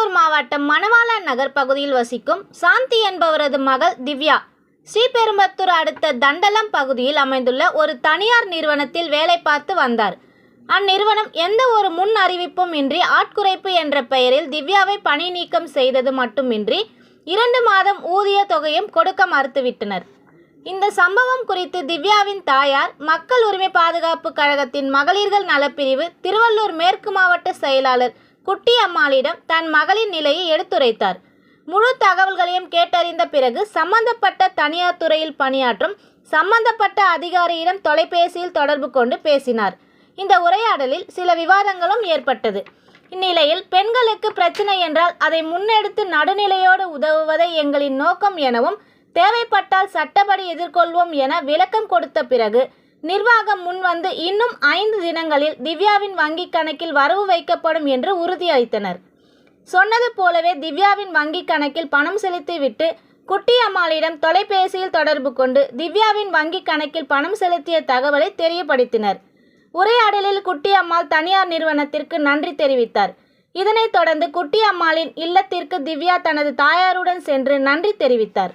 திருவள்ளூர் மாவட்டம் மணவாளன் நகர் பகுதியில் வசிக்கும் சாந்தி என்பவரது மகள் திவ்யா ஸ்ரீபெரும்பத்தூர் அடுத்த தண்டலம் பகுதியில் அமைந்துள்ள ஒரு தனியார் நிறுவனத்தில் வேலை பார்த்து வந்தார். அந்நிறுவனம் எந்த ஒரு முன் அறிவிப்பும் இன்றி ஆட்குறைப்பு என்ற பெயரில் திவ்யாவை பணி நீக்கம் செய்தது மட்டுமின்றி இரண்டு மாதம் ஊதிய தொகையும் கொடுக்க மறுத்துவிட்டனர். இந்த சம்பவம் குறித்து திவ்யாவின் தாயார் மக்கள் உரிமை பாதுகாப்பு கழகத்தின் மகளிர்கள் நலப்பிரிவு திருவள்ளூர் மேற்கு மாவட்ட செயலாளர் குட்டி அம்மாளிடம் தன் மகளின் நிலையை எடுத்துரைத்தார். முழு தகவல்களையும் கேட்டறிந்த பிறகு சம்பந்தப்பட்ட தனியார் துறையில் பணியாற்றும் சம்பந்தப்பட்ட அதிகாரியிடம் தொலைபேசியில் தொடர்பு கொண்டு பேசினார். இந்த உரையாடலில் சில விவாதங்களும் ஏற்பட்டது. இந்நிலையில் பெண்களுக்கு பிரச்சனை என்றால் அதை முன்னெடுத்து நடுநிலையோடு உதவுவதை எங்களின் நோக்கம் எனவும் தேவைப்பட்டால் சட்டப்படி எதிர்கொள்வோம் என விளக்கம் கொடுத்த பிறகு நிர்வாகம் முன்வந்து இன்னும் ஐந்து தினங்களில் திவ்யாவின் வங்கிக் கணக்கில் வரவு வைக்கப்படும் என்று உறுதியளித்தனர். சொன்னது போலவே திவ்யாவின் வங்கிக் கணக்கில் பணம் செலுத்திவிட்டு குட்டி அம்மாளிடம் தொலைபேசியில் தொடர்பு கொண்டு திவ்யாவின் வங்கிக் கணக்கில் பணம் செலுத்திய தகவலை தெரியப்படுத்தினர். உரையாடலில் குட்டி அம்மாள் தனியார் நிறுவனத்திற்கு நன்றி தெரிவித்தார். இதனைத் தொடர்ந்து குட்டி அம்மாளின் இல்லத்திற்கு திவ்யா தனது தாயாருடன் சென்று நன்றி தெரிவித்தார்.